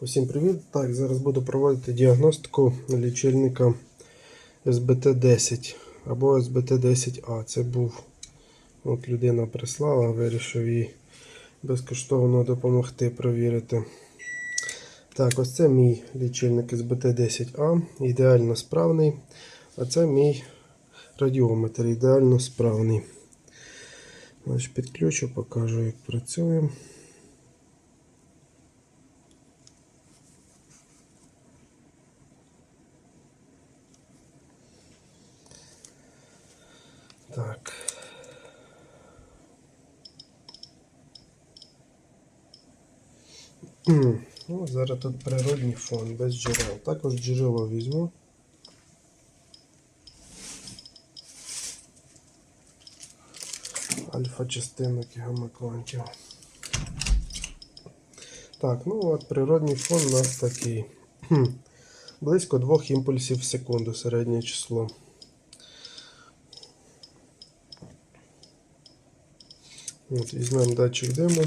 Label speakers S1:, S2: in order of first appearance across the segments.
S1: Усім привіт! Так, зараз буду проводити діагностику лічильника SBT10 або SBT10A. Це був от людина прислала, вирішив їй безкоштовно допомогти провірити. Так, ось це мій лічильник SBT10A, ідеально справний. А це мій радіометр, ідеально справний. Значить, підключу, покажу, як працює. Ну, зараз тут природний фон без джерел. Також джерело візьму. Альфа частинок і гамма-квантів. Так, ну от природний фон у нас такий. Близько двох імпульсів в секунду середнє число. От, Візьмемо датчик диму.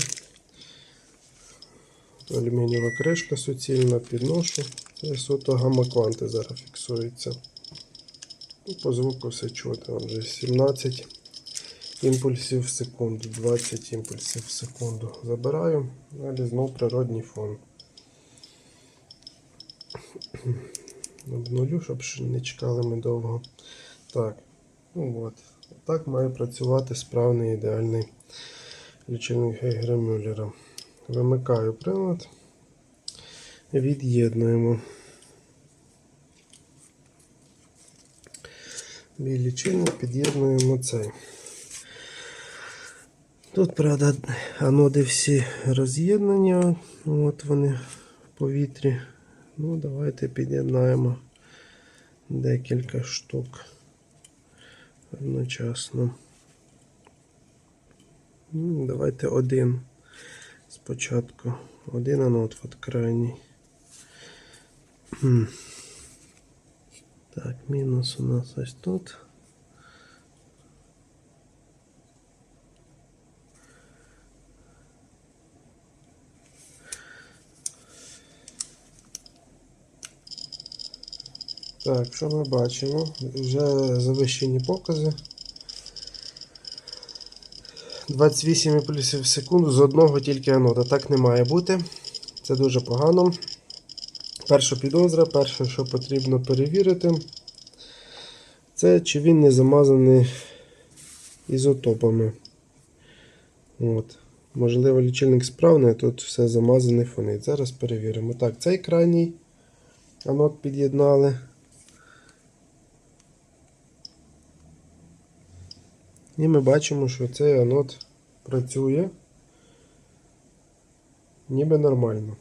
S1: Алюмінієва кришка суцільна, підношу. Це суто гамма-кванти зараз фіксуються. І по звуку все чути. Вже 17 імпульсів в секунду, 20 імпульсів в секунду. Забираю, далі знов природній фон. Обнулю, щоб не чекали ми довго. Так, ну от. Так має працювати справний ідеальний лічильник Гейгера Мюллера. Вимикаю прилад. Від'єднуємо. Мій лічильник під'єднуємо цей. Тут, правда, аноди всі роз'єднання. От вони в повітрі. Ну, давайте під'єднаємо декілька штук одночасно. Ну, Давайте один спочатку. Один анод от крайній. Так, мінус у нас ось тут. Так, що ми бачимо? Вже завищені покази. 28 імпульсів в секунду з одного тільки анода. Так не має бути. Це дуже погано. Перша підозра, перше, що потрібно перевірити, це чи він не замазаний ізотопами. От. Можливо, лічильник справний, а тут все замазане фонить. Зараз перевіримо. Так, цей крайній анод під'єднали. І ми бачимо, що цей анод працює ніби нормально.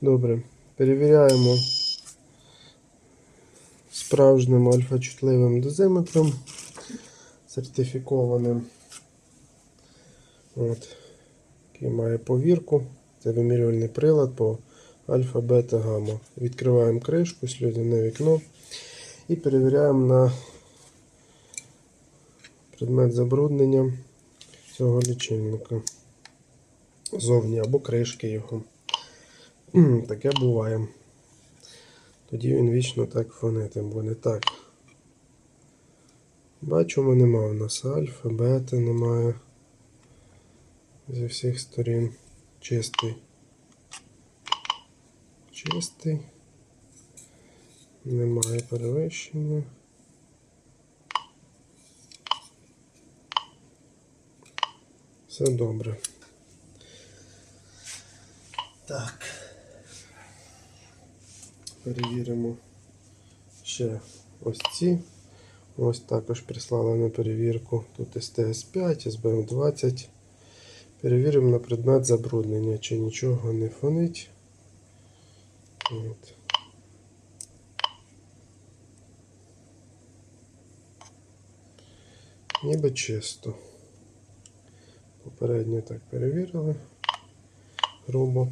S1: Добре, перевіряємо справжнім альфа-чутливим дозиметром, сертифікованим. От, який має повірку. Це вимірювальний прилад по альфа, бета, гамма. Відкриваємо кришку, сльозяне вікно і перевіряємо на предмет забруднення цього лічильника. Зовні або кришки його. Таке буває. Тоді він вічно так фонитим буде. Так. Бачимо, нема у нас альфа, бета немає. Зі всіх сторін. Чистий. Чистий. Немає перевищення. Все добре. Так. Перевіримо ще ось ці. Ось також прислали на перевірку. Тут СТС5, СБМ20. Перевіримо на предмет забруднення, чи нічого не фонить. От. Ніби чисто. Попередньо так перевірили. Грубо.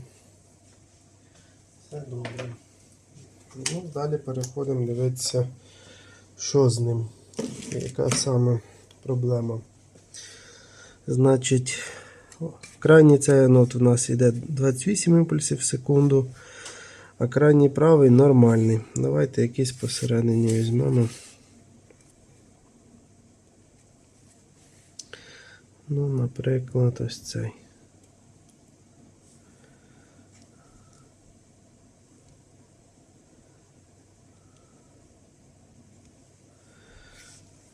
S1: Все добре. Ну, далі переходимо дивитися, що з ним. Яка саме проблема. Значить, крайній цей анод у нас йде 28 імпульсів в секунду, а крайній правий нормальний. Давайте якийсь посередині візьмемо. Ну, наприклад, ось цей.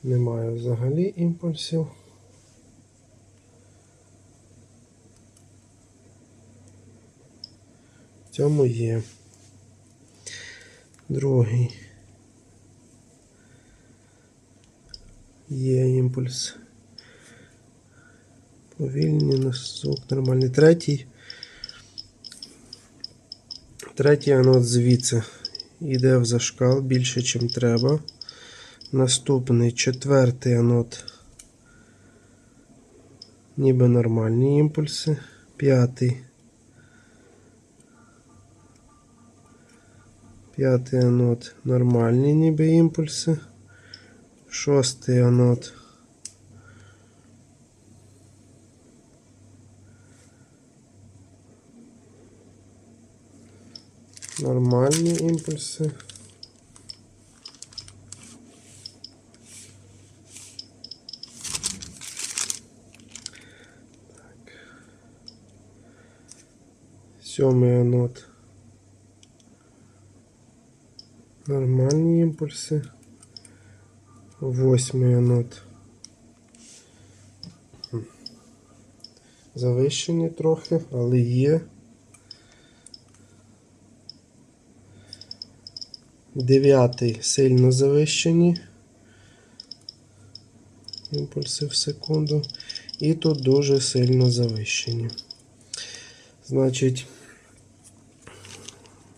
S1: Немає взагалі імпульсів. В цьому є. Другий. Є імпульс. Повільні на звук нормальний. Третій. Третій анод звідси йде в зашкал більше, ніж треба. Наступний четвертий анод. Ніби нормальні імпульси. П'ятий. П'ятий анод нормальні ніби імпульси. Шостий анод. Нормальні імпульси. Сьомий анод. Нормальні імпульси. Восьмий анод. Завищені трохи, але є. Дев'ятий сильно завищені. Імпульси в секунду. І тут дуже сильно завищені. Значить,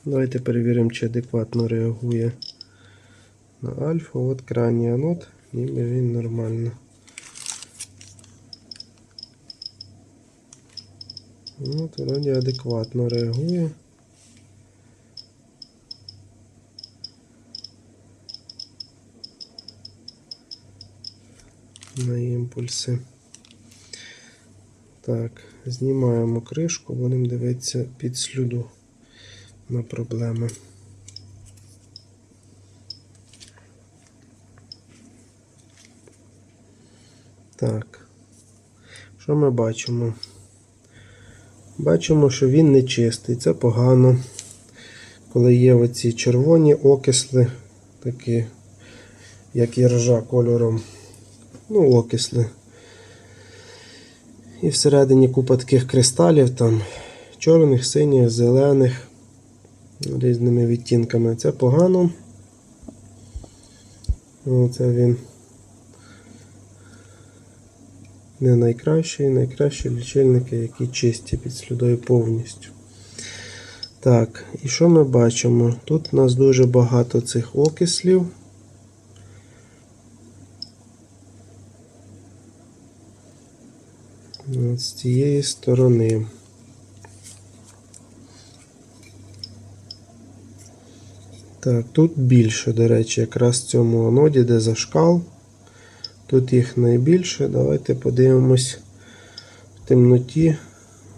S1: давайте перевіримо, чи адекватно реагує на альфа. От крайній анод, ніби він нормально. То вроді адекватно реагує. На імпульси. Так, знімаємо кришку, будемо дивитися під слюду на проблеми. Так. Що ми бачимо? Бачимо, що він не чистий. Це погано. Коли є оці червоні окисли, такі, як і ржа кольором. Ну, окисли. І всередині купа таких кристалів, там чорних, синіх, зелених, різними відтінками. Це погано. Оце він не найкращий, найкращі лічильники, які чисті під слідою повністю. Так, і що ми бачимо? Тут у нас дуже багато цих окислів. З цієї сторони. Так, тут більше, до речі, якраз в цьому аноді, де зашкал. Тут їх найбільше. Давайте подивимось в темноті,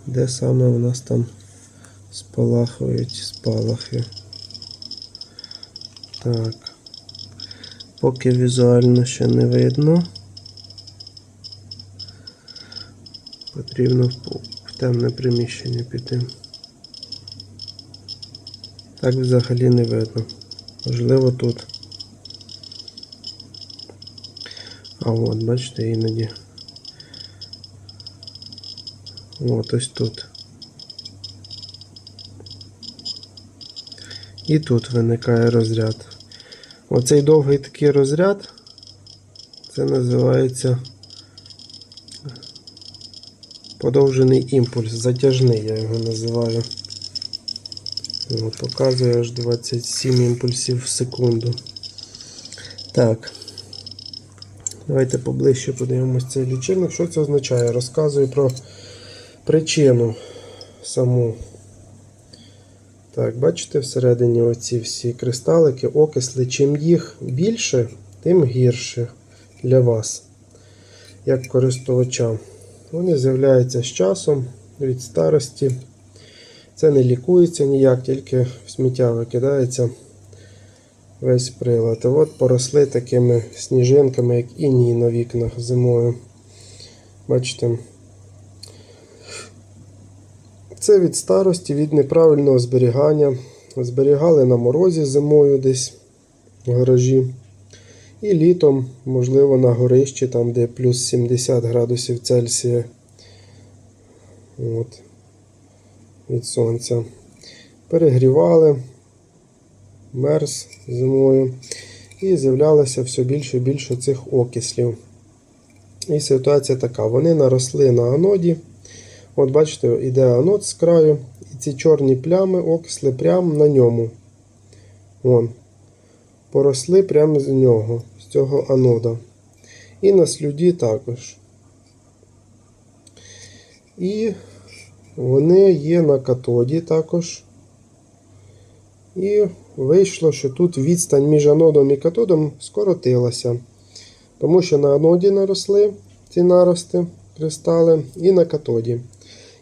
S1: де саме у нас там спалахують спалахи. Так. Поки візуально ще не видно. Потрібно в темне приміщення піти. Так взагалі не видно. Можливо тут. А от, бачите, іноді. От ось тут. І тут виникає розряд. Оцей довгий такий розряд, це називається подовжений імпульс, затяжний я його називаю. От, показує аж 27 імпульсів в секунду. Так. Давайте поближче подивимось цей лічильник. Що це означає? Розказую про причину саму. Так, бачите, всередині оці всі кристалики, окисли. Чим їх більше, тим гірше для вас, як користувача. Вони з'являються з часом від старості. Це не лікується ніяк, тільки в сміття викидається весь прилад. От поросли такими сніжинками, як іній на вікнах зимою. Бачите? Це від старості, від неправильного зберігання. Зберігали на морозі зимою десь в гаражі. І літом, можливо, на горищі, там, де плюс 70 градусів Цельсія. От. Від сонця. Перегрівали, мерз зимою. І з'являлося все більше і більше цих окислів. І ситуація така: вони наросли на аноді. От бачите, іде анод з краю, і ці чорні плями, окисли прямо на ньому. Вон. Поросли прямо з нього, з цього анода. І на слюді також. І вони є на катоді також. І вийшло, що тут відстань між анодом і катодом скоротилася. Тому що на аноді наросли ці нарости, кристали, і на катоді.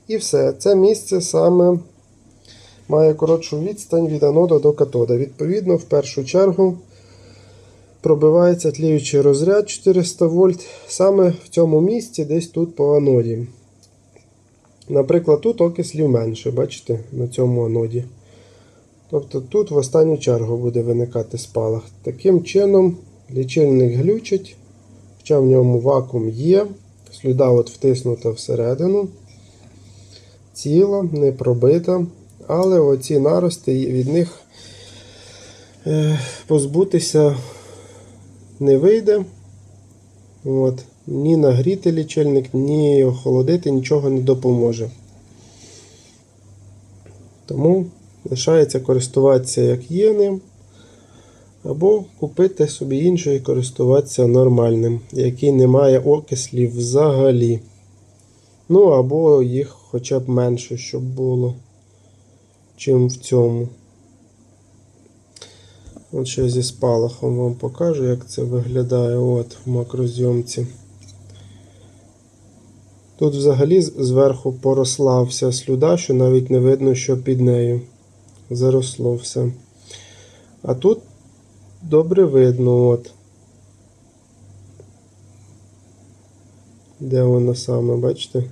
S1: І все. Це місце саме має коротшу відстань від анода до катода. Відповідно, в першу чергу пробивається тліючий розряд 400 вольт саме в цьому місці, десь тут по аноді. Наприклад, тут окислів менше, бачите, на цьому аноді. Тобто тут в останню чергу буде виникати спалах. Таким чином, лічильник глючить, хоча в ньому вакуум є, слюда от втиснута всередину, ціла, не пробита, але оці нарости від них е, позбутися не вийде. От. Ні нагріти лічильник, ні охолодити нічого не допоможе. Тому лишається користуватися як є ним, або купити собі інший і користуватися нормальним, який не має окислів взагалі. Ну, або їх хоча б менше, щоб було, чим в цьому. От ще зі спалахом вам покажу, як це виглядає от в макрозйомці. Тут взагалі зверху поросла вся слюда, що навіть не видно, що під нею. Заросло все. А тут добре видно, от. Де воно саме, бачите?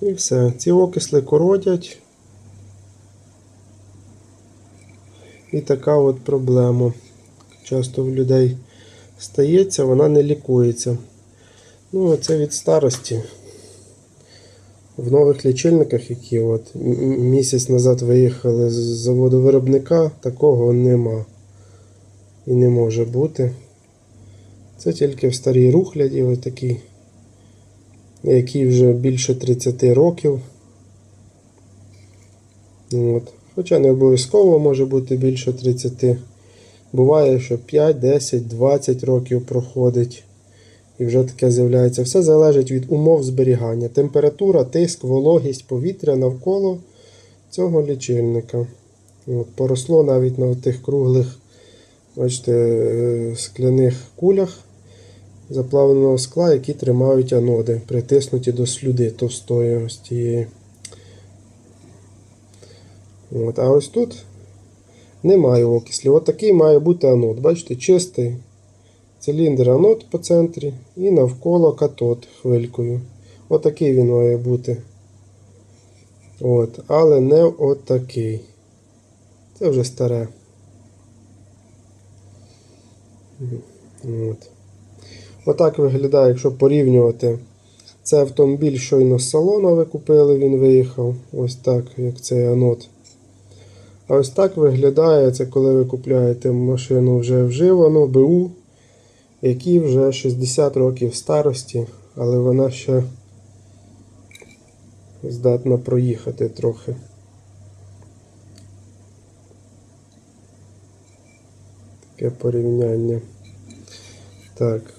S1: І все. Ці окисли коротять. І така от проблема. Часто в людей стається, вона не лікується. Ну, це від старості. В нових лічильниках, які от місяць назад виїхали з заводу виробника, такого нема. І не може бути. Це тільки в старій рухляді, ось такий, який вже більше 30 років. От. Хоча не обов'язково може бути більше 30. Буває, що 5, 10, 20 років проходить. І вже таке з'являється. Все залежить від умов зберігання. Температура, тиск, вологість повітря навколо цього лічильника. От, поросло навіть на тих круглих, бачите, е, скляних кулях заплавленого скла, які тримають аноди, притиснуті до слюди товстої ось тієї. От, а ось тут немає окислів. От такий має бути анод. Бачите, чистий циліндр анод по центрі і навколо катод хвилькою. Отакий він має бути. От, але не отакий. Це вже старе. От. Отак виглядає, якщо порівнювати. Це автомобіль щойно з салону ви купили, він виїхав. Ось так, як цей анод. А ось так виглядає це, коли ви купляєте машину вже вживану, БУ, якій вже 60 років старості, але вона ще здатна проїхати трохи. Таке порівняння. Так.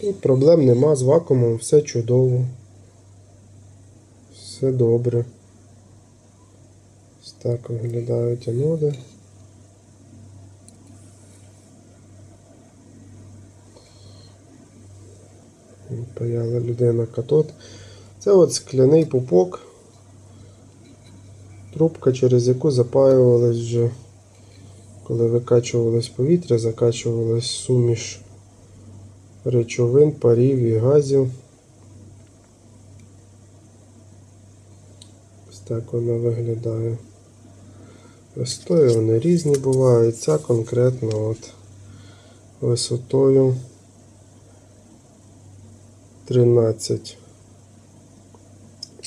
S1: І проблем нема з вакуумом, все чудово. Все добре. Ось так виглядають аноди. Паяла людина катод. Це от скляний пупок, трубка, через яку запаювалась вже, коли викачувалось повітря, закачувалась суміш речовин, парів і газів. Ось так вона виглядає. Висотою вони різні бувають. Ця конкретно от висотою 13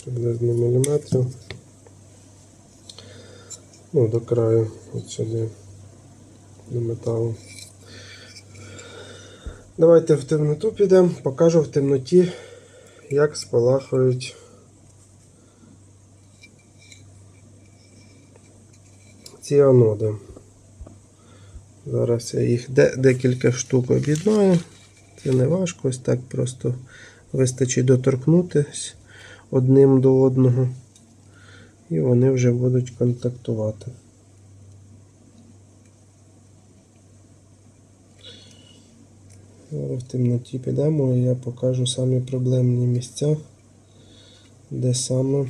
S1: приблизно міліметрів. Ну, до краю от сюди до металу. Давайте в темноту підемо, покажу в темноті, як спалахують ці аноди. Зараз я їх декілька штук об'єднаю. Це не важко, ось так просто вистачить доторкнутися одним до одного. І вони вже будуть контактувати. В темноті підемо і я покажу самі проблемні місця, де саме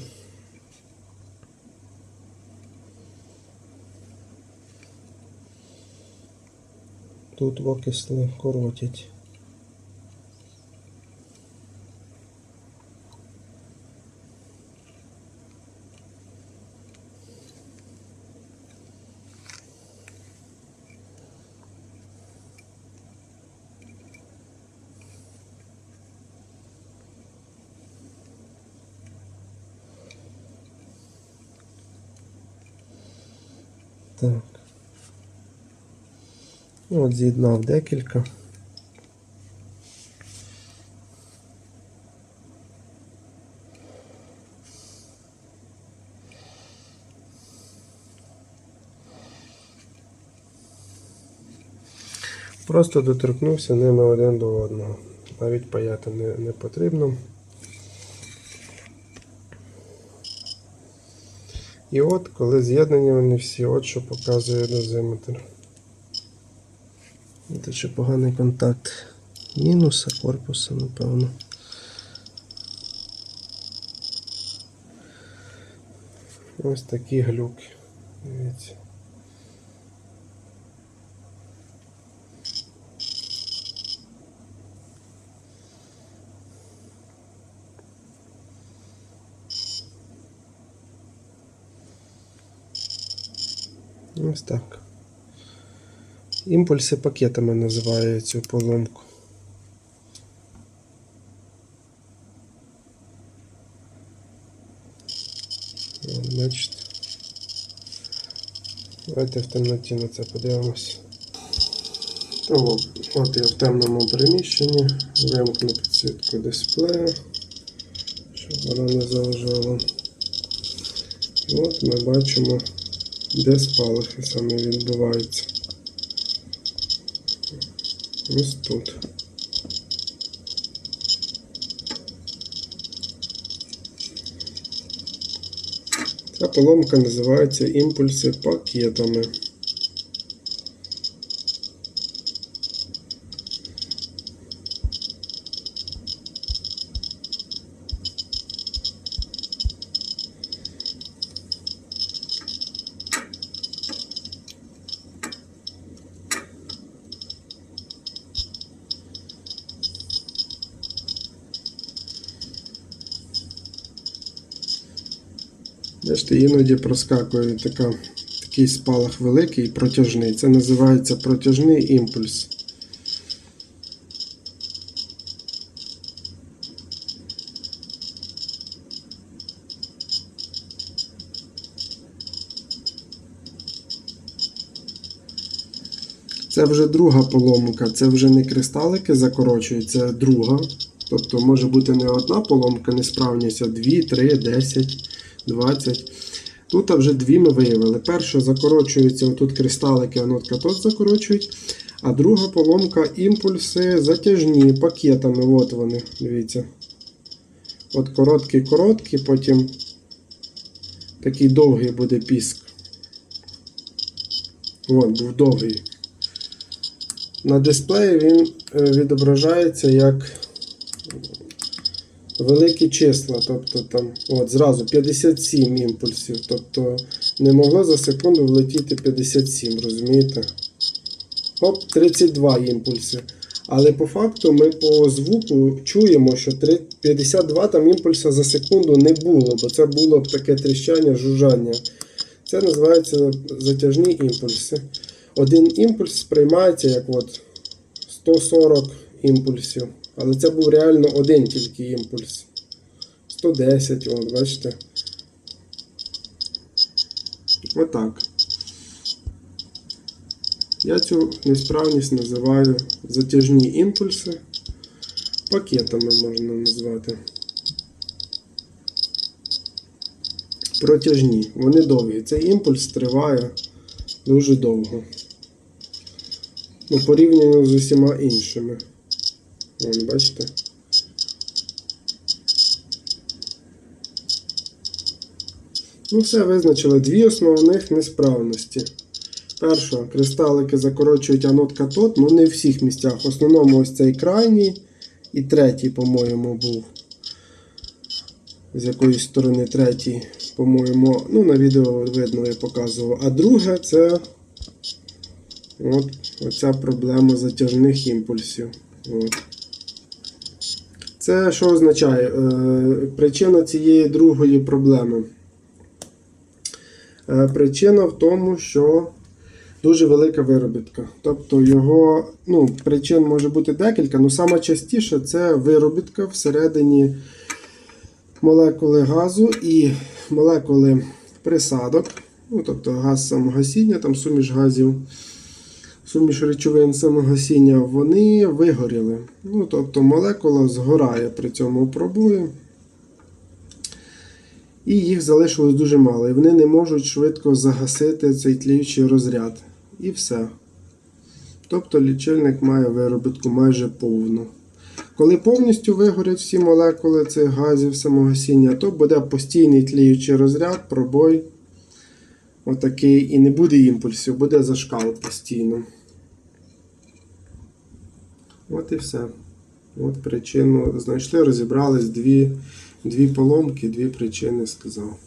S1: тут окисли коротять. Так. Ну, От з'єднав декілька. Просто доторкнувся ними один до одного. Навіть паяти не, не потрібно. І от, коли з'єднані вони всі, от що показує дозиметр. Це ще поганий контакт мінуса корпуса, напевно. Ось такі глюки. Дивіться. Ось так. Імпульси пакетами називаю цю поломку. Бачите. Давайте в темноті на це подивимось. То, от я в темному приміщенні, вимкну підсвітку дисплея, щоб вона не заважала. От ми бачимо, де спалахи саме відбуваються. Ось тут. Ця поломка називається імпульси пакетами. Бачите, іноді проскакує така, такий спалах великий, протяжний. Це називається протяжний імпульс. Це вже друга поломка, це вже не кристалики закорочують, це друга. Тобто може бути не одна поломка, несправність, а 2, 3, 10, 20. Тут вже дві ми виявили. Перша закорочується, отут кристалики, анод катод закорочують. А друга поломка імпульси затяжні пакетами. От вони, дивіться. От короткий-короткий, потім такий довгий буде піск. От, був довгий. На дисплеї він е, відображається як великі числа. Тобто там от, зразу 57 імпульсів. Тобто не могло за секунду влетіти 57, розумієте? Оп, 32 імпульси. Але по факту ми по звуку чуємо, що три- 52 там імпульса за секунду не було, бо це було б таке тріщання, жужжання. Це називається затяжні імпульси. Один імпульс сприймається як от 140 імпульсів. Але це був реально один тільки імпульс. 110, от, бачите. Отак. Я цю несправність називаю затяжні імпульси. Пакетами можна назвати. Протяжні. Вони довгі. Цей імпульс триває дуже довго. Ну, порівняно з усіма іншими. Вон, бачите? Ну, все визначили дві основних несправності. Перша, кристалики закорочують анод катод, ну не в всіх місцях. В основному ось цей крайній і третій, по-моєму, був. З якоїсь сторони третій, по-моєму, ну на відео видно я показував. А друге це от, оця проблема затяжних імпульсів. От. Це що означає? Е, причина цієї другої проблеми. Е, причина в тому, що дуже велика виробітка. Тобто його, ну, причин може бути декілька, але саме частіше це виробітка всередині молекули газу і молекули присадок, ну, тобто газ самогасіння, там суміш газів, суміш речовин самогасіння, вони вигоріли. Ну, тобто молекула згорає при цьому пробої. І їх залишилось дуже мало. І вони не можуть швидко загасити цей тліючий розряд. І все. Тобто лічильник має виробітку майже повну. Коли повністю вигорять всі молекули цих газів самогасіння, то буде постійний тліючий розряд, пробой. Отакий, і не буде імпульсів, буде зашкал постійно. От і все. От причину знайшли, розібрались дві, дві поломки, дві причини сказав.